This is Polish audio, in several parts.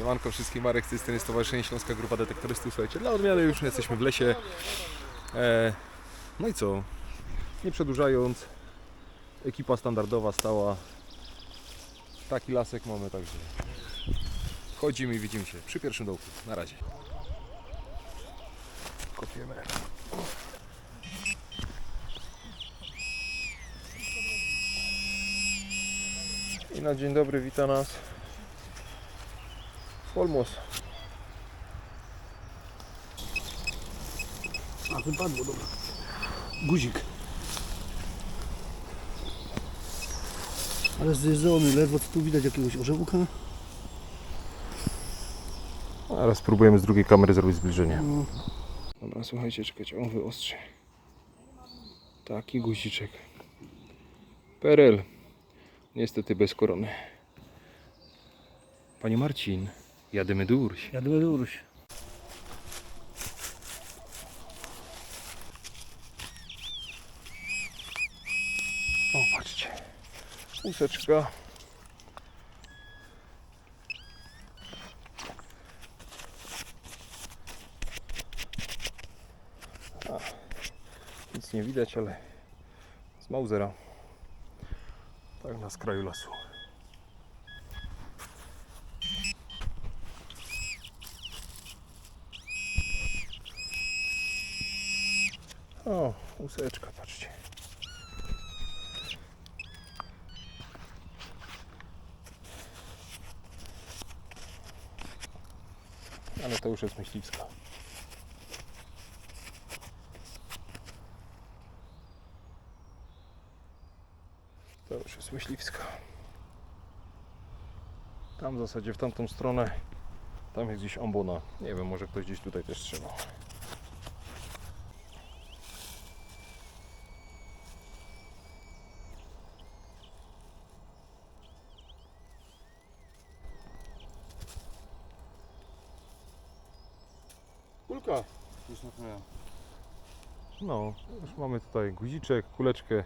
Siemanko wszystkim, Marek z tej strony Stowarzyszenie Śląska Grupa Detektorystów. Słuchajcie, dla odmiany już jesteśmy w lesie. E, no i co? Nie przedłużając, ekipa standardowa stała. Taki lasek mamy, także wchodzimy i widzimy się przy pierwszym dołku. Na razie. Kopiemy. I na dzień dobry wita nas Polmos. A wypadło, dobra. Guzik. Ale zjeżdżony, ledwo co tu widać jakiegoś orzełka. Teraz spróbujemy z drugiej kamery zrobić zbliżenie. No, Dobra, słuchajcie, czekajcie, on wyostrzy. Taki guziczek. PRL. Niestety bez korony. Panie Marcin, jadymy do Ursi. jadę do Uruś. O, patrzcie. Łuseczka. A, nic nie widać, ale z Mausera. Tak na skraju lasu. O, łuseczka, patrzcie. Ale to już jest myśliwska. To już jest myśliwska. Tam w zasadzie w tamtą stronę tam jest gdzieś ombona. Nie wiem, może ktoś gdzieś tutaj też trzymał. No, już mamy tutaj guziczek, kuleczkę.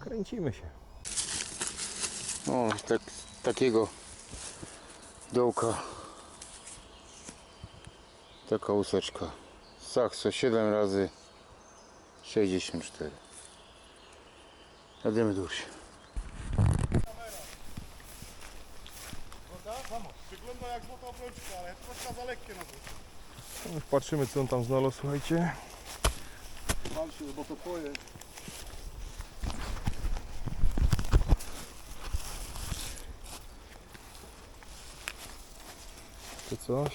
Kręcimy się. O, tak, takiego dołka. Taka łuseczka. Sakso 7 razy 64. Jedziemy dłużej. Wygląda jak złota obrączka, ale troszkę za lekkie na to. No, Już patrzymy co on tam znalazł, słuchajcie. Wal się, bo to twoje. To coś.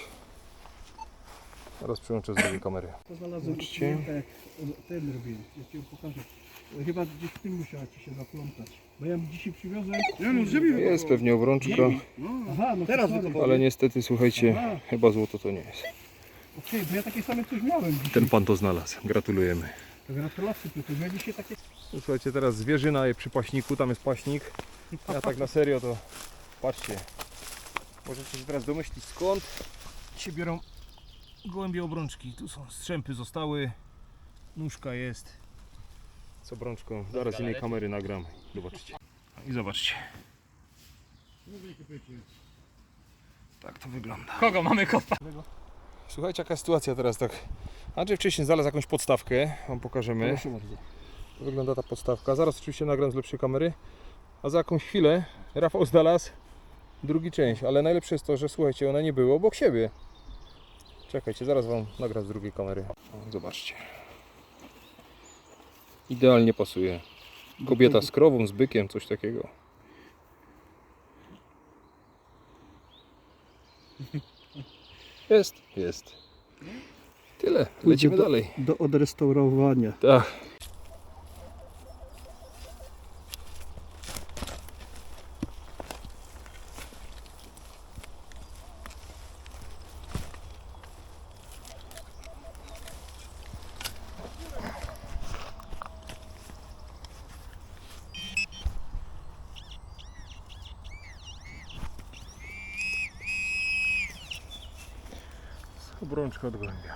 Teraz przyłączę z drugiej kamery. To znalazłem Zobaczcie. ten robiłem. Ja ci ją pokażę. Chyba gdzieś w tym musiała ci się zaplątać. Bo ja dzisiaj przywiozłem. Nie no, żeby Jest pewnie obrączka, Aha, no sorry. wykopał. ale niestety słuchajcie, Aha. chyba złoto to nie jest. Okej, bo ja takie same coś miałem dzisiaj. Ten pan to znalazł. Gratulujemy. To gratulacje, tylko ja dzisiaj takie... No, Słuchajcie, teraz zwierzyna jest przy paśniku, tam jest paśnik. Ja tak na serio to patrzcie. Możecie się teraz domyślić skąd się biorą gołębie obrączki. Tu są strzępy zostały, nóżka jest. Z obrączką, zaraz z innej kamery nagram. Zobaczcie. I zobaczcie. Tak to wygląda. Kogo mamy kopa? Słuchajcie, jaka sytuacja teraz tak. Andrzej wcześniej znalazł jakąś podstawkę, wam pokażemy. Wygląda ta podstawka. Zaraz oczywiście nagram z lepszej kamery. A za jakąś chwilę Rafał znalazł drugi część, ale najlepsze jest to, że słuchajcie, ona nie była obok siebie. Czekajcie, zaraz wam nagram z drugiej kamery. Zobaczcie. Idealnie pasuje. Kobieta z krową, z bykiem, coś takiego. Jest, jest. Tyle, lecimy do, dalej. Do odrestaurowania. Tak. Obrączka od gołębia.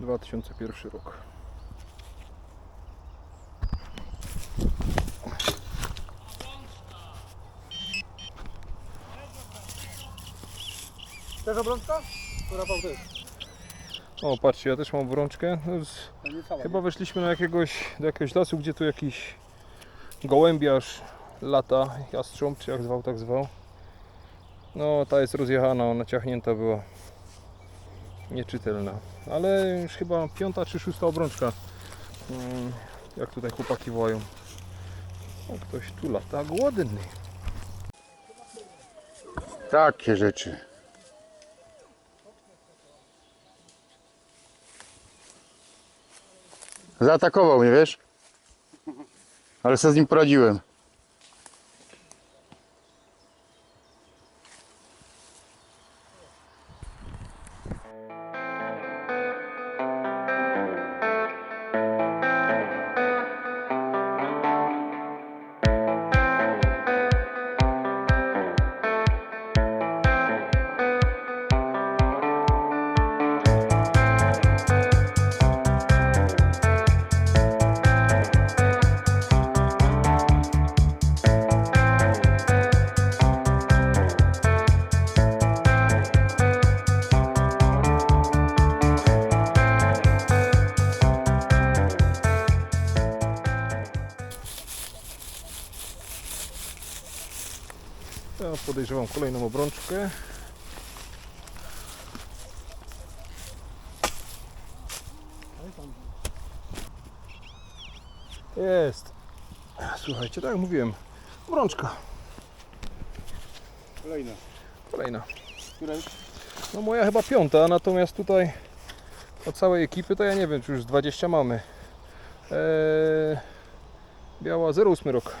2001 rok. Też obrączka? To Rafał. O, patrzcie, ja też mam obrączkę. No, cała, Chyba weszliśmy na jakiegoś, do jakiegoś lasu, gdzie tu jakiś gołębiarz lata, jastrząb, czy jak zwał, tak zwał. No, ta jest rozjechana, ona ciachnięta była. Nieczytelna. Ale już chyba piąta czy szósta obrączka. Mm, Jak tutaj chłopaki wołają. O, ktoś tu lata głodny. Takie rzeczy. Zaatakował mnie, wiesz? Ale sobie z nim poradziłem. Ja podejrzewam kolejną obrączkę. Jest. Słuchajcie, tak jak mówiłem, obrączka. Kolejna. Kolejna. Która już? No moja chyba piąta, natomiast tutaj od całej ekipy to ja nie wiem, czy już z 20 mamy. Eee, biała 08 rok.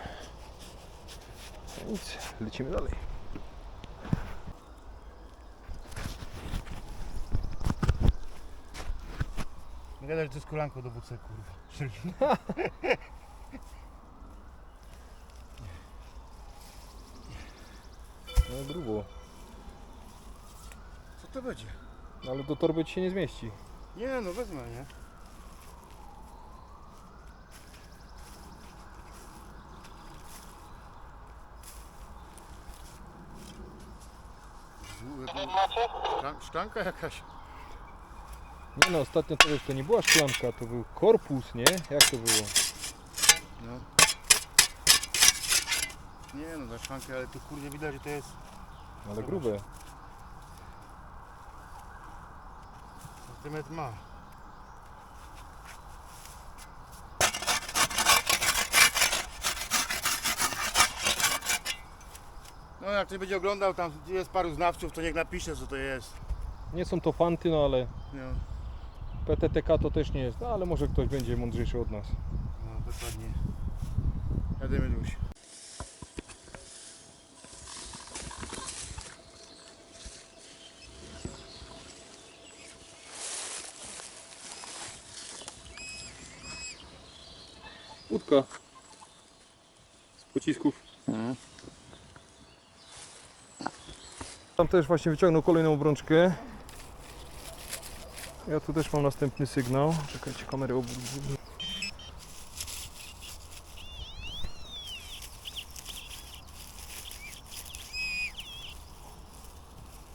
No Nic, lecimy dalej. Gadać, że to jest kolanko do WC, kurwa. Szczerze. No grubo, Co to będzie? ale do torby ci się nie zmieści. Nie no, wezmę, nie? Szklan- Szklanka jakaś. Nie no, ostatnio to wiesz, to nie była szklanka, to był korpus, nie? Jak to było? No. Nie no, za szklankę, ale tu kurde widać, że to jest Ale grube. centymetr ma. No jak ktoś będzie oglądał, tam jest paru znawców, to niech napisze co to jest. Nie są to fanty, no ale No, PTTK to też nie jest, ale może ktoś będzie mądrzejszy od nas. no dokładnie. Jadymy już. Łódka. Z pocisków. Mhm. Tam też właśnie wyciągnął kolejną obrączkę. Ja tu też mam następny sygnał. Czekajcie, kamerę ob...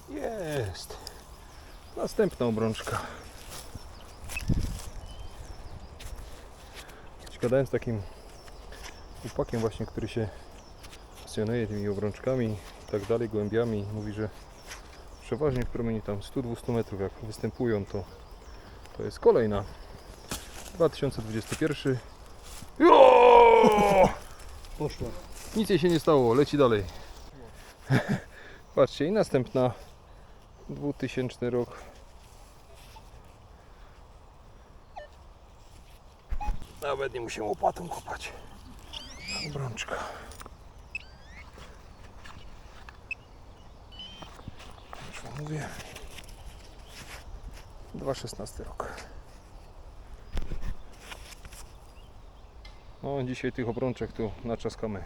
Jest. Następna obrączka. Gadałem z takim chłopakiem właśnie, który się pasjonuje tymi obrączkami i tak dalej, głębiami. Mówi, że przeważnie w promieniu tam 100-200 metrów jak występują, to, to jest kolejna. 2021. Jo! Poszła. Nic jej się nie stało, leci dalej. Patrzcie, i następna 2000 rok. Nawet nie musimy łopatą kopać. Obrączka. Już wam mówię. 2,16 rok. No, dzisiaj tych obrączek tu naczaskamy.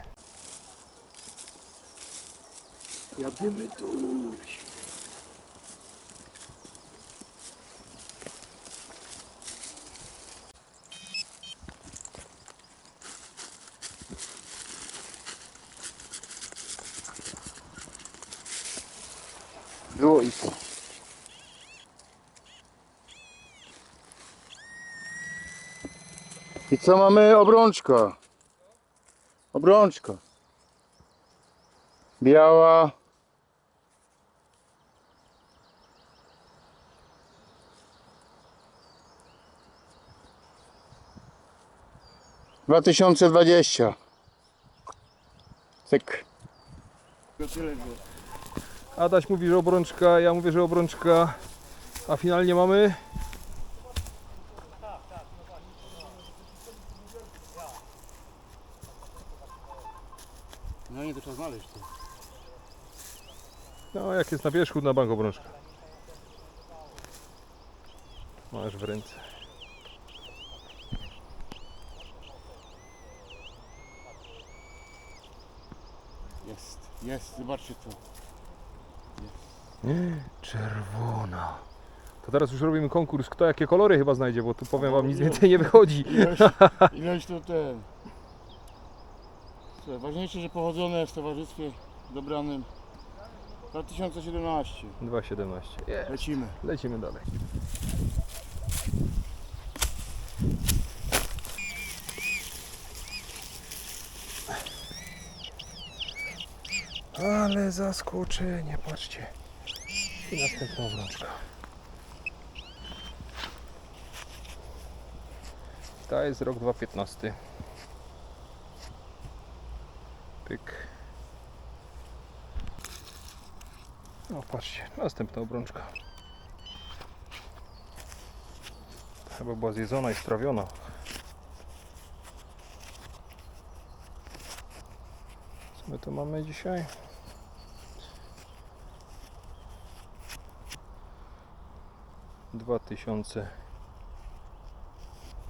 Jadziemy tu. Było i co? I co mamy? Obrączka. Obrączka. Biała. Dwa tysiące dwadzieścia. Cyk. Adaś mówi, że obrączka, ja mówię, że obrączka. A finalnie mamy No nie, to trzeba znaleźć to. No, jak jest na wierzchu, na bank obrączka. Masz w ręce. Jest, jest, zobaczcie to. Czerwona. To teraz już robimy konkurs, kto jakie kolory chyba znajdzie, bo tu powiem wam nic więcej nie wychodzi. Ilość, ilość to ten. Słuchaj, ważniejsze, że pochodzone w towarzystwie dobranym. 2017. 2,17. Je, Lecimy. Lecimy dalej. Ale zaskoczenie, patrzcie. I następna obrączka. Ta jest rok 2015. Pyk. No patrzcie, następna obrączka. Chyba była zjedzona i strawiona. Co my tu mamy dzisiaj? Dwa tysiące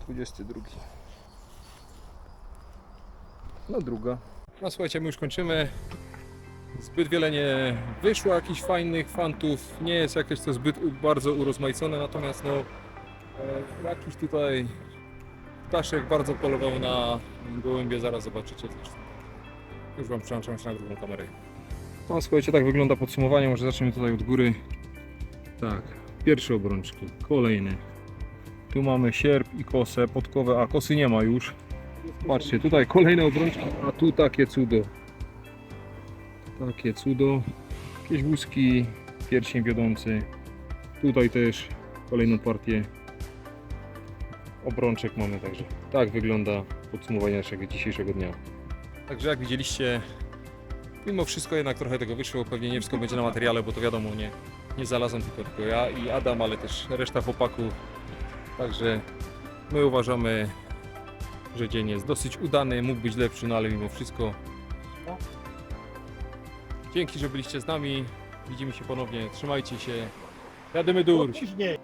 dwudziesty drugi. No druga. No słuchajcie, my już kończymy. Zbyt wiele nie wyszło jakichś fajnych fantów. Nie jest jakieś to zbyt bardzo urozmaicone, natomiast no e, jakiś tutaj ptaszek bardzo polował na gołębie, zaraz zobaczycie zresztą. Już wam przełączam się na drugą kamerę. No słuchajcie, tak wygląda podsumowanie, może zaczniemy tutaj od góry. Tak, pierwsze obrączki, kolejne. Tu mamy sierp i kosę, podkowę, a kosy nie ma już. Patrzcie, tutaj kolejne obrączki, a tu takie cudo. Takie cudo. Jakieś wózki, pierścień wiodący. Tutaj też kolejną partię obrączek mamy także. Tak wygląda podsumowanie naszego dzisiejszego dnia. Także jak widzieliście, mimo wszystko jednak trochę tego wyszło. Pewnie nie wszystko będzie na materiale, bo to wiadomo, nie, nie znalazłem tylko, ja i Adam, ale też reszta chłopaków. Także my uważamy, że dzień jest dosyć udany, mógł być lepszy, no ale mimo wszystko Dzięki, że byliście z nami. Widzimy się ponownie. Trzymajcie się. Jadymy dur. Ciśnienie.